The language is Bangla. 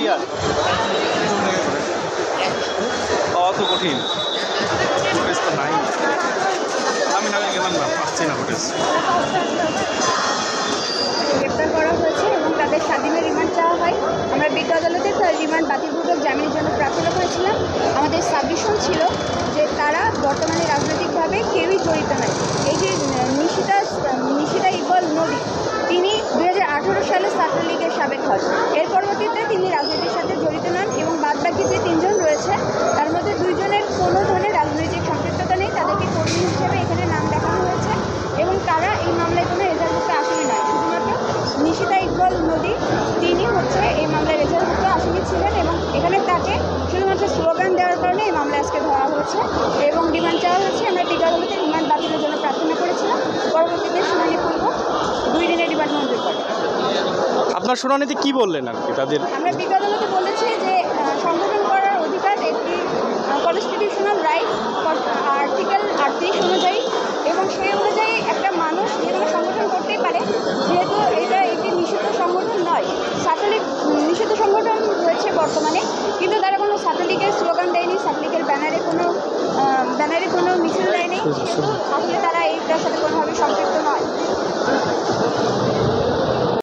আইডিয়াল অত কঠিন। তো নাই আমি না গেলাম না পাচ্ছি না ফুটেজ গ্রেপ্তার করা হয়েছে এবং তাদের স্বাধীনের রিমান্ড চাওয়া হয়। আমরা বিজ্ঞ আদালতে তার রিমান্ড বাতিলপূর্বক জামিনের জন্য প্রার্থনা করেছিলাম আমাদের সাবমিশন ছিল যে তারা বর্তমানে রাজনৈতিকভাবে কেউই জড়িত নয়। এই যে সাবেক হন এর পরবর্তীতে তিনি রাজনীতির সাথে জড়িত নন এবং বাদবাকি যে তিনজন রয়েছে, তার মধ্যে দুইজনের কোনো ধরনের রাজনৈতিক সম্পৃক্ততা নেই। তাদেরকে কর্মী হিসেবে এখানে নাম দেখানো হয়েছে এবং তারা এই মামলায় কোনো রেজাল্টভুক্ত আসামি নয়। শুধুমাত্র নিশিতা ইকবাল নদী তিনি হচ্ছে এই মামলায় রেজাল্টভুক্ত আসামি ছিলেন এবং এখানে তাকে শুধুমাত্র স্লোগান দেওয়ার কারণে এই মামলায় আজকে ধরা হয়েছে এবং ডিমান্ড চাওয়া হয়েছে। আমরা টিকা আদালতে রিমান্ড বাতিলের জন্য প্রার্থনা করেছিলাম। পরবর্তীতে শুনানি পূর্ব দুই দিনের রিমান্ড মঞ্জুর করে আপনার শুনানিতে কি বললেন আর কি? তাদের আমরা আদালতে বলেছি যে সংগঠন করার অধিকার একটি কনস্টিটিউশনাল রাইট আর্টিকেল আটত্রিশ অনুযায়ী এবং সেই অনুযায়ী একটা মানুষ যে কোনো সংগঠন করতেই পারে, যেহেতু এটা একটি নিষিদ্ধ সংগঠন নয়। ছাত্রলীগ নিষিদ্ধ সংগঠন রয়েছে বর্তমানে, কিন্তু তারা কোনো ছাত্রলীগের স্লোগান দেয়নি ছাত্রলীগের ব্যানারে কোনো ব্যানারে কোনো মিছিল দেয়নি। কিন্তু